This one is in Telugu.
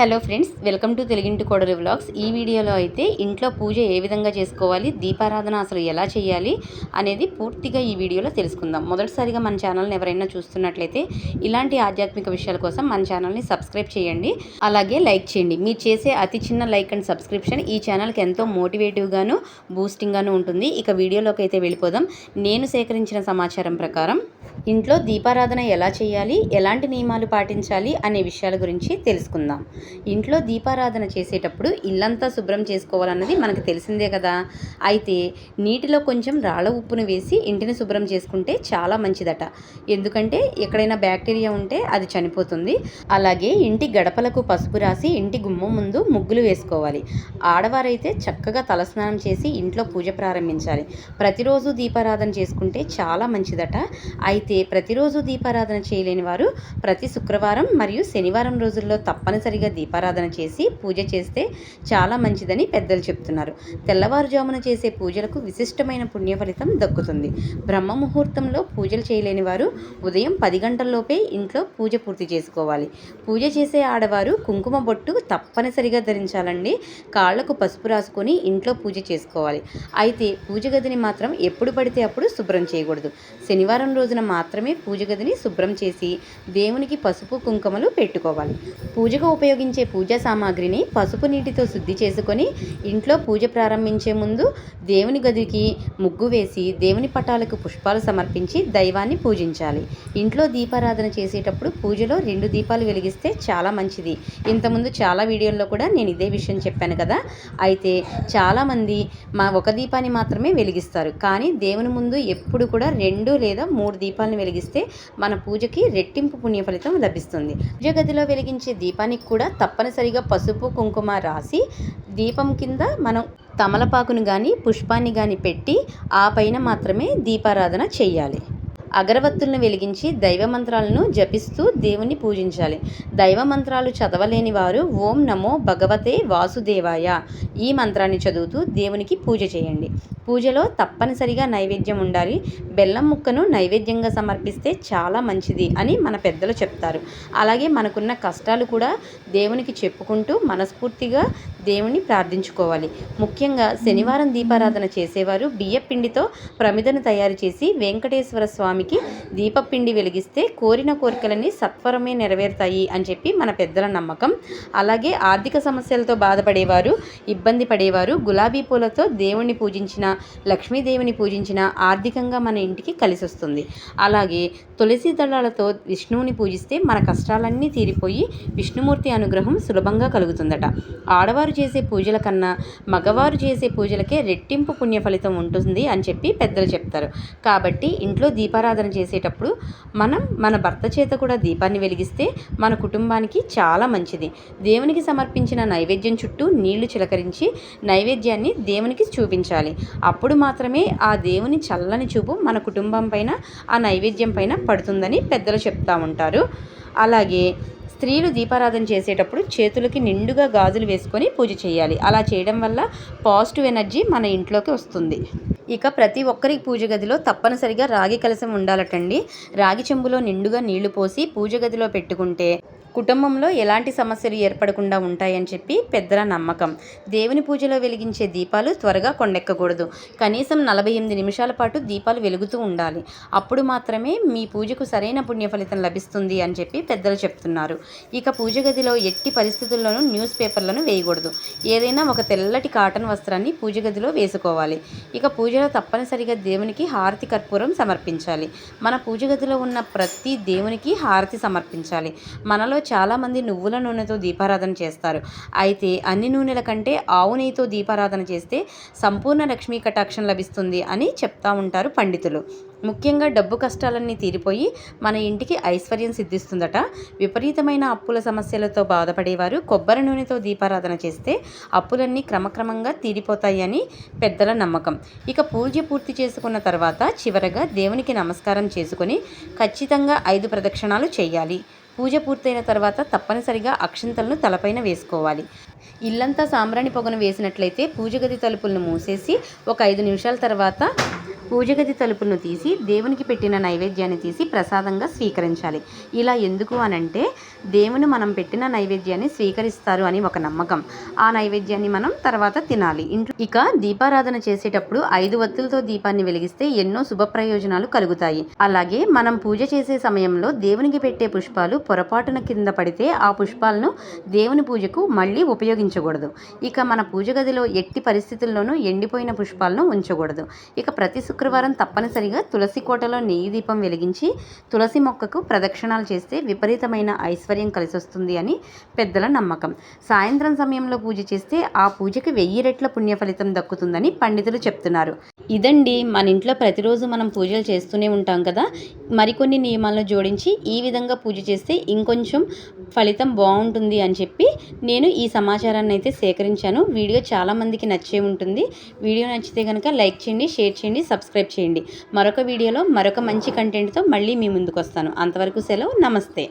హలో ఫ్రెండ్స్ వెల్కమ్ టు తెలుగింటి కోడలి వ్లాగ్స్. ఈ వీడియోలో అయితే ఇంట్లో పూజ ఏ విధంగా చేసుకోవాలి దీపారాధన అసలు ఎలా చేయాలి అనేది పూర్తిగా ఈ వీడియోలో తెలుసుకుందాం. మొదటిసారిగా మన ఛానల్ని ఎవరైనా చూస్తున్నట్లయితే ఇలాంటి ఆధ్యాత్మిక విషయాల కోసం మన ఛానల్ని సబ్స్క్రైబ్ చేయండి. అలాగే లైక్ చేయండి. మీరు చేసే అతి చిన్న లైక్ అండ్ సబ్స్క్రిప్షన్ ఈ ఛానల్కి ఎంతో మోటివేటివ్గాను బూస్టింగ్గాను ఉంటుంది. ఇక వీడియోలోకి అయితే వెళ్ళిపోదాం. నేను సేకరించిన సమాచారం ప్రకారం ఇంట్లో దీపారాధన ఎలా చేయాలి ఎలాంటి నియమాలు పాటించాలి అనే విషయాల గురించి తెలుసుకుందాం. ఇంట్లో దీపారాధన చేసేటప్పుడు ఇల్లంతా శుభ్రం చేసుకోవాలన్నది మనకు తెలిసిందే కదా. అయితే నీటిలో కొంచెం రాళ్ళ ఉప్పును వేసి ఇంటిని శుభ్రం చేసుకుంటే చాలా మంచిదట. ఎందుకంటే ఎక్కడైనా బ్యాక్టీరియా ఉంటే అది చనిపోతుంది. అలాగే ఇంటి గడపలకు పసుపు రాసి ఇంటి గుమ్మం ముందు ముగ్గులు వేసుకోవాలి. ఆడవారైతే చక్కగా తలస్నానం చేసి ఇంట్లో పూజ ప్రారంభించాలి. ప్రతిరోజు దీపారాధన చేసుకుంటే చాలా మంచిదట. అయితే ప్రతిరోజు దీపారాధన చేయలేని వారు ప్రతి శుక్రవారం మరియు శనివారం రోజుల్లో తప్పనిసరిగా దీపారాధన చేసి పూజ చేస్తే చాలా మంచిదని పెద్దలు చెప్తున్నారు. తెల్లవారుజామున చేసే పూజలకు విశిష్టమైన పుణ్య ఫలితం దక్కుతుంది. బ్రహ్మ ముహూర్తంలో పూజలు చేయలేని వారు ఉదయం పది గంటల్లోపే ఇంట్లో పూజ పూర్తి చేసుకోవాలి. పూజ చేసే ఆడవారు కుంకుమ బొట్టు తప్పనిసరిగా ధరించాలండి. కాళ్ళకు పసుపు రాసుకొని ఇంట్లో పూజ చేసుకోవాలి. అయితే పూజ గదిని మాత్రం ఎప్పుడు పడితే అప్పుడు శుభ్రం చేయకూడదు. శనివారం రోజున మాత్రమే పూజ గదిని శుభ్రం చేసి దేవునికి పసుపు కుంకుమలు పెట్టుకోవాలి. పూజకు ఉపయోగించే పూజా సామాగ్రిని పసుపు నీటితో శుద్ధి చేసుకొని ఇంట్లో పూజ ప్రారంభించే ముందు దేవుని గదికి ముగ్గు వేసి దేవుని పటాలకు పుష్పాలు సమర్పించి దైవాన్ని పూజించాలి. ఇంట్లో దీపారాధన చేసేటప్పుడు పూజలో రెండు దీపాలు వెలిగిస్తే చాలా మంచిది. ఇంతకుముందు చాలా వీడియోల్లో కూడా నేను ఇదే విషయం చెప్పాను కదా. అయితే చాలామంది మా ఒక దీపాన్ని మాత్రమే వెలిగిస్తారు. కానీ దేవుని ముందు ఎప్పుడు కూడా రెండు లేదా మూడు దీపాలను వెలిగిస్తే మన పూజకి రెట్టింపు పుణ్య ఫలితం లభిస్తుంది. పూజ గదిలో వెలిగించే దీపానికి కూడా తప్పనిసరిగా పసుపు కుంకుమ రాసి దీపం కింద మనం తమలపాకును కానీ పుష్పాన్ని కానీ పెట్టి ఆ పైన మాత్రమే దీపారాధన చెయ్యాలి అగరవత్తులను వెలిగించి దైవ మంత్రాలను జపిస్తూ దేవుని పూజించాలి. దైవ మంత్రాలు చదవలేని వారు ఓం నమో భగవతే వాసుదేవాయ. ఈ మంత్రాన్ని చదువుతూ దేవునికి పూజ చేయండి. పూజలో తప్పనిసరిగా నైవేద్యం ఉండాలి. బెల్లం ముక్కను నైవేద్యంగా సమర్పిస్తే చాలా మంచిది అని మన పెద్దలు చెప్తారు. అలాగే మనకున్న కష్టాలు కూడా దేవునికి చెప్పుకుంటూ మనస్ఫూర్తిగా దేవుని ప్రార్థించుకోవాలి. ముఖ్యంగా శనివారం దీపారాధన చేసేవారు బియ్య పిండితో ప్రమిదను తయారు చేసి వెంకటేశ్వర స్వామి స్వామికి దీపపిండి వెలిగిస్తే కోరిన కోరికలన్నీ సత్వరమే నెరవేరుతాయి అని చెప్పి మన పెద్దల నమ్మకం. అలాగే ఆర్థిక సమస్యలతో బాధపడేవారు ఇబ్బంది పడేవారు గులాబీ పూలతో దేవుణ్ణి పూజించిన లక్ష్మీదేవిని పూజించిన ఆర్థికంగా మన ఇంటికి కలిసి వస్తుంది. అలాగే తులసి దళాలతో విష్ణువుని పూజిస్తే మన కష్టాలన్నీ తీరిపోయి విష్ణుమూర్తి అనుగ్రహం సులభంగా కలుగుతుందట. ఆడవారు చేసే పూజల కన్నా మగవారు చేసే పూజలకే రెట్టింపు పుణ్య ఫలితం ఉంటుంది అని చెప్పి పెద్దలు చెప్తారు. కాబట్టి ఇంట్లో దీపారాధన చేసేటప్పుడు మనం మన భర్త చేత కూడా దీపాన్ని వెలిగిస్తే మన కుటుంబానికి చాలా మంచిది. దేవునికి సమర్పించిన నైవేద్యం చుట్టూ నీళ్ళు చిలకరించి నైవేద్యాన్ని దేవునికి చూపించాలి. అప్పుడు మాత్రమే ఆ దేవుని చల్లని చూపు మన కుటుంబం పైన ఆ నైవేద్యం పైన పడుతుందని పెద్దలు చెప్తా ఉంటారు. అలాగే స్త్రీలు దీపారాధన చేసేటప్పుడు చేతులకి నిండుగా గాజులు వేసుకొని పూజ చేయాలి. అలా చేయడం వల్ల పాజిటివ్ ఎనర్జీ మన ఇంట్లోకి వస్తుంది. ఇక ప్రతి ఒక్కరి పూజ గదిలో తప్పనిసరిగా రాగి కలశం ఉండాలటండి. రాగి చెంబులో నిండుగా నీళ్ళు పోసి పూజ గదిలో పెట్టుకుంటే కుటుంబంలో ఎలాంటి సమస్యలు ఏర్పడకుండా ఉంటాయని చెప్పి పెద్దల నమ్మకం. దేవుని పూజలో వెలిగించే దీపాలు త్వరగా కొండెక్కకూడదు. కనీసం నలభై ఎనిమిది నిమిషాల పాటు దీపాలు వెలుగుతూ ఉండాలి. అప్పుడు మాత్రమే మీ పూజకు సరైన పుణ్య ఫలితం లభిస్తుంది అని చెప్పి పెద్దలు చెప్తున్నారు. ఇక పూజ గదిలో ఎట్టి పరిస్థితుల్లోనూ న్యూస్ పేపర్లను వేయకూడదు. ఏదైనా ఒక తెల్లటి కాటన్ వస్త్రాన్ని పూజ గదిలో వేసుకోవాలి. ఇక పూజలో తప్పనిసరిగా దేవునికి హారతి కర్పూరం సమర్పించాలి. మన పూజ గదిలో ఉన్న ప్రతి దేవునికి హారతి సమర్పించాలి. మనలో చాలామంది నువ్వుల నూనెతో దీపారాధన చేస్తారు. అయితే అన్ని నూనెల కంటే ఆవు నెయ్యితో దీపారాధన చేస్తే సంపూర్ణ లక్ష్మీ కటాక్షం లభిస్తుంది అని చెప్తా ఉంటారు పండితులు. ముఖ్యంగా డబ్బు కష్టాలన్నీ తీరిపోయి మన ఇంటికి ఐశ్వర్యం సిద్ధిస్తుందట. విపరీతమైన అప్పుల సమస్యలతో బాధపడేవారు కొబ్బరి నూనెతో దీపారాధన చేస్తే అప్పులన్నీ క్రమక్రమంగా తీరిపోతాయని పెద్దల నమ్మకం. ఇక పూజ పూర్తి చేసుకున్న తర్వాత చివరగా దేవునికి నమస్కారం చేసుకొని ఖచ్చితంగా ఐదు ప్రదక్షిణాలు చేయాలి. పూజ పూర్తయిన తర్వాత తప్పనిసరిగా అక్షింతలను తలపైన వేసుకోవాలి. ఇల్లంతా సాంబ్రాణి పొగను వేసినట్లయితే పూజగది తలుపులను మూసేసి ఒక ఐదు నిమిషాల తర్వాత పూజగది తలుపులను తీసి దేవునికి పెట్టిన నైవేద్యాన్ని తీసి ప్రసాదంగా స్వీకరించాలి. ఇలా ఎందుకు అనంటే దేవుని మనం పెట్టిన నైవేద్యాన్ని స్వీకరిస్తారు అని ఒక నమ్మకం. ఆ నైవేద్యాన్ని మనం తర్వాత తినాలి. ఇంట్లో ఇక దీపారాధన చేసేటప్పుడు ఐదు వత్తులతో దీపాన్ని వెలిగిస్తే ఎన్నో శుభ ప్రయోజనాలు కలుగుతాయి. అలాగే మనం పూజ చేసే సమయంలో దేవునికి పెట్టే పుష్పాలు పొరపాటున కింద పడితే ఆ పుష్పాలను దేవుని పూజకు మళ్ళీ ఉపయోగించకూడదు. ఇక మన పూజ గదిలో ఎట్టి పరిస్థితుల్లోనూ ఎండిపోయిన పుష్పాలను ఉంచకూడదు. ఇక ప్రతి శుక్రవారం తప్పనిసరిగా తులసి కోటలో నెయ్యి దీపం వెలిగించి తులసి మొక్కకు ప్రదక్షిణాలు చేస్తే విపరీతమైన ఐశ్వర్యం కలిసి వస్తుంది అని పెద్దల నమ్మకం. సాయంత్రం సమయంలో పూజ చేస్తే ఆ పూజకి వెయ్యి రెట్ల పుణ్య ఫలితం దక్కుతుందని పండితులు చెప్తున్నారు. ఇదండి మన ఇంట్లో ప్రతిరోజు మనం పూజలు చేస్తూనే ఉంటాం కదా. మరికొన్ని నియమాలను జోడించి ఈ విధంగా పూజ చేస్తే ఇంకొంచెం ఫలితం బాగుంటుంది అని చెప్పి నేను ఈ సమాచారాన్ని అయితే సేకరించాను. వీడియో చాలామందికి నచ్చే ఉంటుంది. వీడియో నచ్చితే కనుక లైక్ చేయండి షేర్ చేయండి సబ్స్క్రైబ్ చేయండి. మరొక వీడియోలో మరొక మంచి కంటెంట్తో మళ్ళీ మీ ముందుకు వస్తాను అంతవరకు సెలవు. నమస్తే.